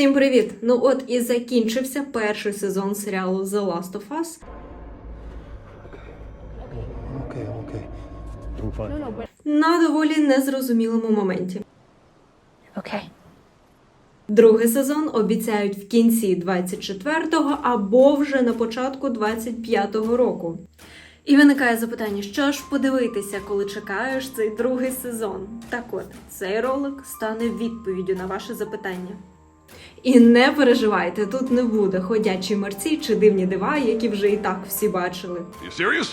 Всім привіт! Ну от і закінчився перший сезон серіалу The Last of Us. Okay, I'm okay. На доволі незрозумілому моменті. Okay. Другий сезон обіцяють в кінці 24-го або вже на початку 25-го року. І виникає запитання, що ж подивитися, коли чекаєш цей другий сезон? Так от, цей ролик стане відповіддю на ваше запитання. І не переживайте, тут не буде ходячі мерці чи дивні дива, які вже і так всі бачили.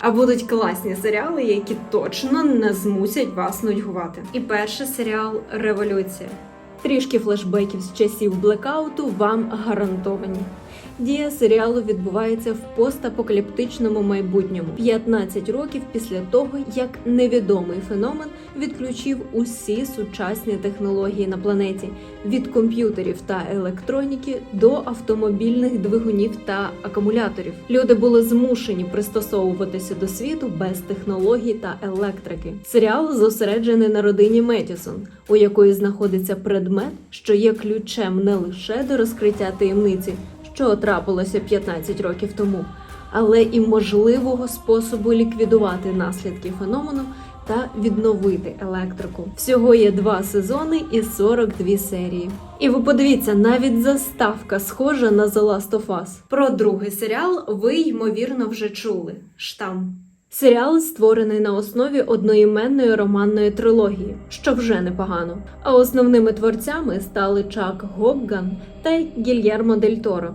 А будуть класні серіали, які точно не змусять вас нудьгувати. І перший серіал Революція. Трішки флешбеків з часів блекауту вам гарантовані. Дія серіалу відбувається в постапокаліптичному майбутньому 15 років після того, як невідомий феномен відключив усі сучасні технології на планеті від комп'ютерів та електроніки до автомобільних двигунів та акумуляторів. Люди були змушені пристосовуватися до світу без технологій та електрики. Серіал зосереджений на родині Метісон, у якої знаходиться предмет, що є ключем не лише до розкриття таємниці, що трапилося 15 років тому, але і можливого способу ліквідувати наслідки феномену та відновити електрику. Всього є два сезони і 42 серії. І ви подивіться, навіть заставка схожа на The Last of Us. Про другий серіал ви ймовірно вже чули. Штам. Серіал створений на основі одноіменної романної трилогії, що вже непогано. А основними творцями стали Чак Гобган та Гільєрмо Дель Торо.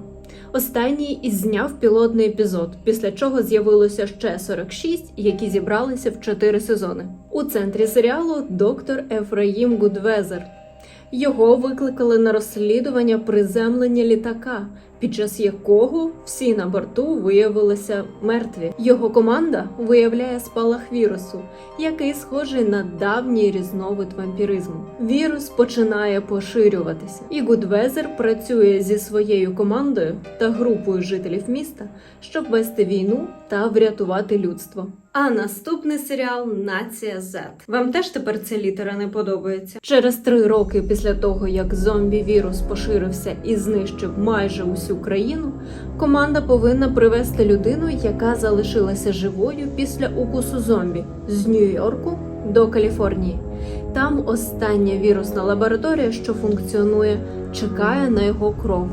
Останній і зняв пілотний епізод, після чого з'явилося ще 46, які зібралися в 4 сезони. У центрі серіалу доктор Ефраїм Гудвезер. Його викликали на розслідування приземлення літака, під час якого всі на борту виявилися мертві. Його команда виявляє спалах вірусу, який схожий на давній різновид вампіризму. Вірус починає поширюватися, і Гудвезер працює зі своєю командою та групою жителів міста, щоб вести війну та врятувати людство. А наступний серіал Нація Z. Вам теж тепер ця літера не подобається? Через три роки після того, як зомбі-вірус поширився і знищив майже усю країну, команда повинна привезти людину, яка залишилася живою після укусу зомбі з Нью-Йорку до Каліфорнії. Там остання вірусна лабораторія, що функціонує, чекає на його кров.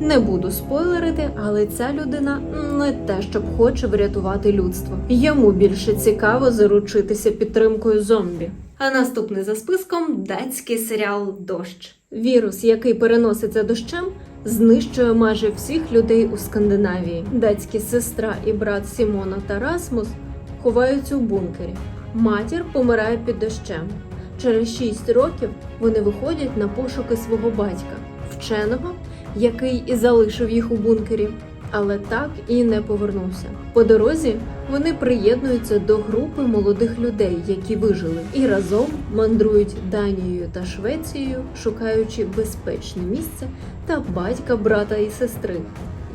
Не буду спойлерити, але ця людина не те, щоб хоче врятувати людство. Йому більше цікаво заручитися підтримкою зомбі. А наступний за списком датський серіал Дощ. Вірус, який переноситься дощем, знищує майже всіх людей у Скандинавії. Датські сестра і брат Сімона та Расмус ховаються у бункері. Матір помирає під дощем. Через 6 років вони виходять на пошуки свого батька, вченого, який і залишив їх у бункері, але так і не повернувся. По дорозі вони приєднуються до групи молодих людей, які вижили, і разом мандрують Данією та Швецією, шукаючи безпечне місце та батька, брата і сестри,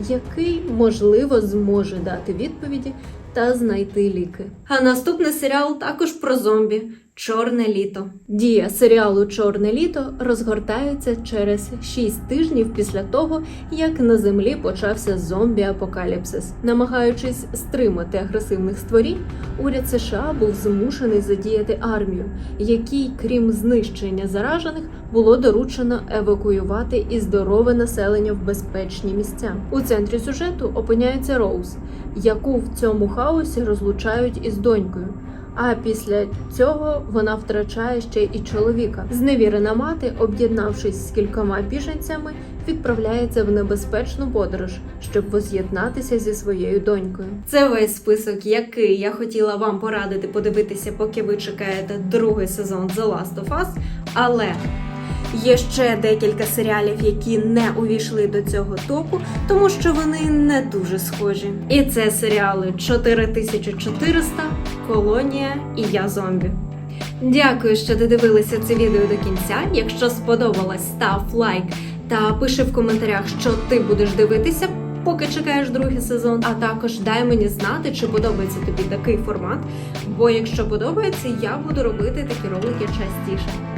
який можливо зможе дати відповіді та знайти ліки. А наступний серіал також про зомбі. Чорне літо. Дія серіалу Чорне літо розгортається через 6 тижнів після того, як на землі почався зомбі-апокаліпсис. Намагаючись стримати агресивних створінь, уряд США був змушений задіяти армію, якій, крім знищення заражених, було доручено евакуювати і здорове населення в безпечні місця. У центрі сюжету опиняється Роуз, яку в цьому хаосі розлучають із донькою. А після цього вона втрачає ще і чоловіка. Зневірена мати, об'єднавшись з кількома біженцями, відправляється в небезпечну подорож, щоб воз'єднатися зі своєю донькою. Це весь список, який я хотіла вам порадити подивитися, поки ви чекаєте другий сезон The Last of Us. Але Є ще декілька серіалів, які не увійшли до цього топу, тому що вони не дуже схожі. І це серіали 4400, Колонія і Я зомбі. Дякую, що додивилися це відео до кінця. Якщо сподобалось, став лайк та пиши в коментарях, що ти будеш дивитися. Поки чекаєш другий сезон, а також дай мені знати, чи подобається тобі такий формат. Бо якщо подобається, я буду робити такі ролики частіше.